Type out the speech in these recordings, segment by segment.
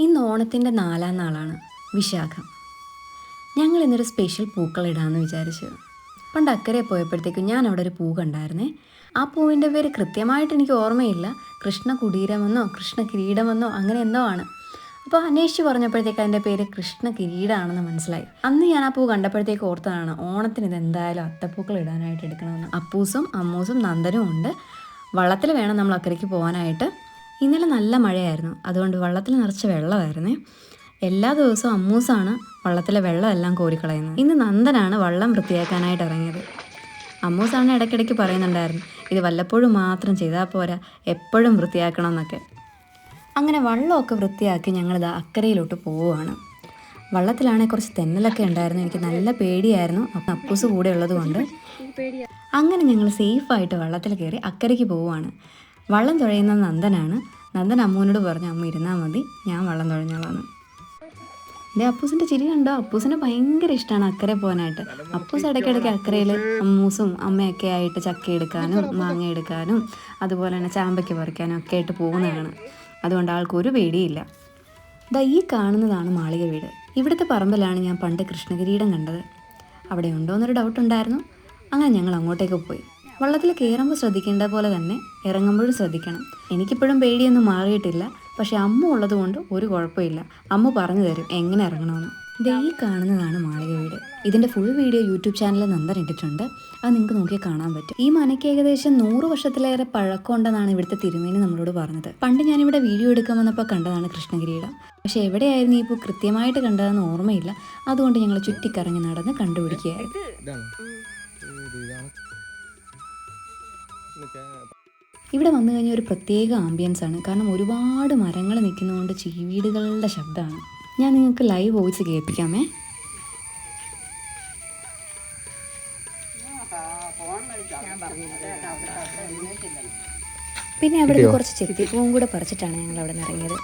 ഇന്ന് ഓണത്തിന്റെ നാലാം നാളാണ് വിശാഖം. ഞങ്ങൾ ഇന്നൊരു സ്പെഷ്യൽ പൂക്കൾ ഇടാമെന്ന് വിചാരിച്ചു. പണ്ട് അക്കരെ പോയപ്പോഴത്തേക്കും ഞാൻ അവിടെ ഒരു പൂ കണ്ടായിരുന്നേ. ആ പൂവിന്റെ പേര് കൃത്യമായിട്ട് എനിക്ക് ഓർമ്മയില്ല. കൃഷ്ണ കുടീരമെന്നോ കൃഷ്ണ കിരീടമെന്നോ അങ്ങനെ എന്തോ ആണ്. അപ്പോൾ അന്വേഷിച്ച് പറഞ്ഞപ്പോഴത്തേക്ക് അതിന്റെ പേര് കൃഷ്ണ കിരീടമാണെന്ന് മനസ്സിലായി. അന്ന് ഞാൻ ആ പൂ കണ്ടപ്പോഴത്തേക്ക് ഓർത്തതാണ് ഓണത്തിന് ഇത് എന്തായാലും അത്തപ്പൂക്കൾ ഇടാനായിട്ട് എടുക്കണമെന്ന്. അപ്പൂസും അമ്മൂസും നന്ദനും ഉണ്ട്. വള്ളത്തിൽ വേണം നമ്മൾ അക്കരയ്ക്ക് പോകാനായിട്ട് ഇന്നലെ നല്ല മഴയായിരുന്നു. അതുകൊണ്ട് വള്ളത്തിൽ നിറച്ച വെള്ളമായിരുന്നേ. എല്ലാ ദിവസവും അമ്മൂസാണ് വള്ളത്തിലെ വെള്ളമെല്ലാം കോരിക്കളയുന്നത്. ഇന്ന് നന്ദനാണ് വള്ളം വൃത്തിയാക്കാനായിട്ട് ഇറങ്ങിയത്. അമ്മൂസാണ് ഇടയ്ക്കിടയ്ക്ക് പറയുന്നുണ്ടായിരുന്നു ഇത് വല്ലപ്പോഴും മാത്രം ചെയ്താൽ പോരാ എപ്പോഴും വൃത്തിയാക്കണം എന്നൊക്കെ അങ്ങനെ വള്ളമൊക്കെ വൃത്തിയാക്കി ഞങ്ങളിത് അക്കരയിലോട്ട് പോവുകയാണ്. വള്ളത്തിലാണെങ്കിൽ കുറച്ച് തെന്നലൊക്കെ ഉണ്ടായിരുന്നു. എനിക്ക് നല്ല പേടിയായിരുന്നു അപ്പം അപ്പൂസ് കൂടെ ഉള്ളതുകൊണ്ട് അങ്ങനെ ഞങ്ങൾ സേഫായിട്ട് വള്ളത്തിൽ കയറി അക്കരയ്ക്ക് പോവുകയാണ്. വള്ളം തുഴയുന്ന നന്ദനാണ്. നന്ദൻ അമ്മൂനോട് പറഞ്ഞ അമ്മ ഇരുന്നാൽ മതി. ഞാൻ വള്ളം തുഴഞ്ഞോളാന്ന്. ദേ അപ്പൂസിന്റെ ചിരി കണ്ടോ? അപ്പൂസിന് ഭയങ്കര ഇഷ്ടമാണ് അക്കരെ പോകാനായിട്ട്. അപ്പൂസ് ഇടയ്ക്കിടയ്ക്ക് അക്കരയിൽ അമ്മൂസും അമ്മയൊക്കെ ആയിട്ട് ചക്ക എടുക്കാനും മാങ്ങ എടുക്കാനും അതുപോലെ തന്നെ ചാമ്പയ്ക്ക് പറിക്കാനും ഒക്കെ ആയിട്ട് പോകുന്നതാണ്. അതുകൊണ്ട് ആൾക്കൊരു പേടിയില്ല. ദാ ഈ കാണുന്നതാണ് മാളിക വീട്. ഇവിടുത്തെ പറമ്പിലാണ് ഞാൻ പണ്ട് കൃഷ്ണകിരീടം കണ്ടത്. അവിടെ ഉണ്ടോ എന്നൊരു ഡൗട്ട് ഉണ്ടായിരുന്നു. അങ്ങനെ ഞങ്ങൾ അങ്ങോട്ടേക്ക് പോയി. വള്ളത്തിൽ കയറുമ്പോൾ ശ്രദ്ധിക്കേണ്ട പോലെ തന്നെ ഇറങ്ങുമ്പോഴും ശ്രദ്ധിക്കണം. എനിക്കിപ്പോഴും പേടിയൊന്നും മാറിയിട്ടില്ല. പക്ഷെ അമ്മ ഉള്ളത് കൊണ്ട് ഒരു കുഴപ്പമില്ല. അമ്മ പറഞ്ഞു തരും എങ്ങനെ ഇറങ്ങണമെന്ന്. ദേ ഈ കാണുന്നതാണ് മാളിക വീട്. ഇതിന്റെ ഫുൾ വീഡിയോ യൂട്യൂബ് ചാനലിൽ നന്ദൻ ഇട്ടിട്ടുണ്ട്. അത് നിങ്ങൾക്ക് നോക്കി കാണാൻ പറ്റും. ഈ മനയ്ക്ക് ഏകദേശം നൂറ് വർഷത്തിലേറെ പഴക്കമുണ്ടെന്നാണ് ഇവിടുത്തെ തിരുമേനി നമ്മളോട് പറഞ്ഞത്. പണ്ട് ഞാനിവിടെ വീഡിയോ എടുക്കാൻ വന്നപ്പോൾ കണ്ടതാണ് കൃഷ്ണഗിരിയുടെ പക്ഷേ എവിടെയായിരുന്നു ഇപ്പോൾ കൃത്യമായിട്ട് കണ്ടതെന്ന് ഓർമ്മയില്ല. അതുകൊണ്ട് ഞങ്ങൾ ചുറ്റിക്കറങ്ങി നടന്ന് കണ്ടുപിടിക്കുകയായിരുന്നു. ഇവിടെ വന്നു കഴിഞ്ഞാൽ ഒരു പ്രത്യേക ആംബിയൻസ് ആണ്. കാരണം ഒരുപാട് മരങ്ങൾ നിൽക്കുന്നതുകൊണ്ട് ചീവീടുകളുടെ ശബ്ദമാണ്. ഞാൻ നിങ്ങൾക്ക് ലൈവ് വോയിസ് കേൾപ്പിക്കാമേ. പിന്നെ അവിടെ നിന്ന് കുറച്ച് ചെത്തിപ്പൂവും കൂടെ പറിച്ചിട്ടാണ് ഞങ്ങൾ അവിടെ നിന്ന് ഇറങ്ങിയത്.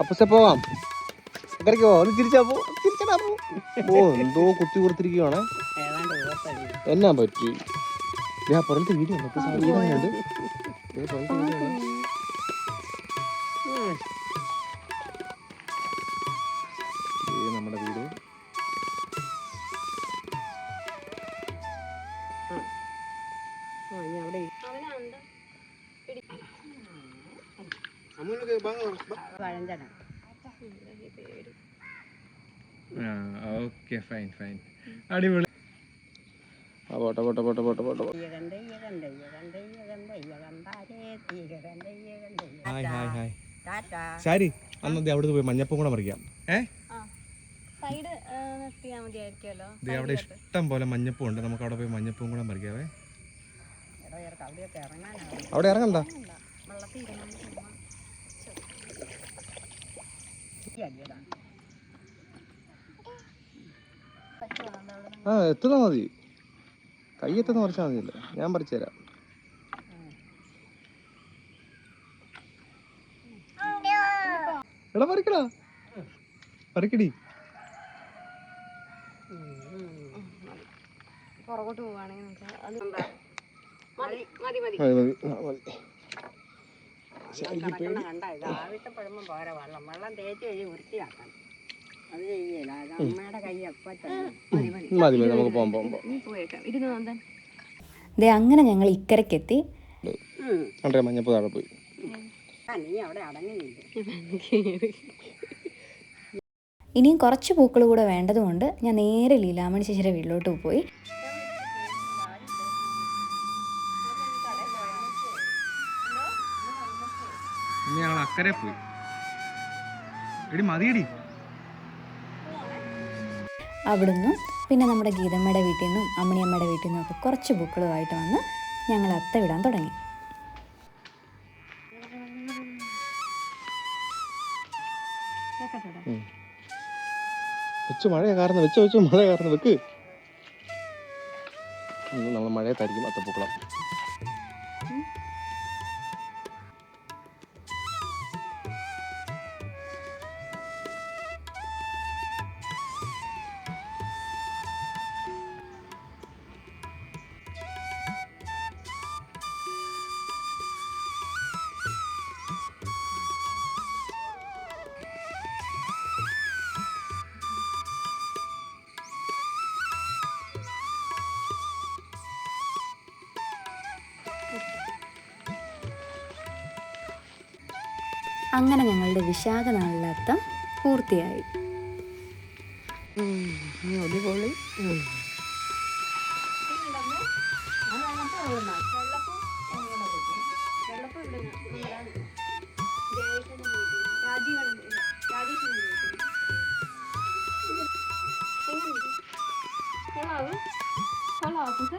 അപ്പൂസെ പോവാം. ഒന്ന് തിരിച്ചാ പോ. പോ. ഓ എന്തോ കുത്തി കൊടുത്തിരിക്കുകയാണ് എന്നാ പറ്റി? ഞാൻ പുറത്തെ വീഡിയോ നമ്മുടെ വീട്. Okay fine fine. അടിപൊളി. ആ പോട്ടെ പോട്ടെ പോട്ടെ പോട്ടെ പോട്ടെ. പോട്ടെ. Hi hi hi. ശരി അന്ന് അവിടുന്ന് പോയി മഞ്ഞപ്പം കൂടെ മറിക്കാം. ഏ? അവിടെ ഇഷ്ടം പോലെ മഞ്ഞപ്പം ഉണ്ട്. നമുക്ക് അവിടെ പോയി മഞ്ഞപ്പം കൂടെ മറിക്കാവേ അവിടെ ഇറങ്ങണ്ട? ആ എത്തുന്ന മതി. കൈ എത്തുന്ന പറിച്ചാൽ മതിയല്ലോ. ഞാൻ പറിച്ചു തരാം. എടാ പറിക്കടാ. പറിക്കടി. പുറകോട്ട് പോവാണെങ്കിൽ മതി മതി. മതി. ആവശ്യപ്പെടുമ്പോൾ പോരാ വെള്ളം വെള്ളം തേച്ച് കഴിച്ച് വൃത്തിയാക്കണം. അത് ചെയ്യല അത് അമ്മയുടെ കൈ എപ്പോൾ തന്നെ. മതി മതി. മതി മതി നമുക്ക് പോകാം പോകാം പോകാം നീ പോയേക്കാം. ഇരുന്ന് നന്ദൻ ദേ അങ്ങനെ ഞങ്ങൾ ഇക്കരക്കെത്തി ഉം. കണ്ടേ മഞ്ഞപ്പൂ താഴെ പോയി. ആ, നീ അവിടെ അടങ്ങുന്നില്ല ഇനിയും കുറച്ച് പൂക്കൾ കൂടെ വേണ്ടതുകൊണ്ട് ഞാൻ നേരെ ലീലാമണി ശേഷിയുടെ വീട്ടിലോട്ട് പോയി. ഇനി ഞങ്ങൾ അക്കരെ പോയി. എടി മതിയടി. അവിടുന്ന് പിന്നെ നമ്മുടെ ഗീതമ്മയുടെ വീട്ടിൽ നിന്നും അമ്മണിയമ്മയുടെ വീട്ടിൽ നിന്നും ഒക്കെ കുറച്ച് പൂക്കളുമായിട്ട് വന്ന് ഞങ്ങൾ അത്ത വിടാൻ തുടങ്ങി വെച്ച് മഴ കാരണം വെച്ച് വെച്ച് മഴ കാരണം വെക്ക്. നമ്മൾ മഴയത്തായിരിക്കും അത്തപ്പൂക്കളം. അങ്ങനെ ഞങ്ങളുടെ വിശാഖ നാളിലത്തം പൂർത്തിയായി അടിപൊളി. ഹലോ കൊള്ളാവൂ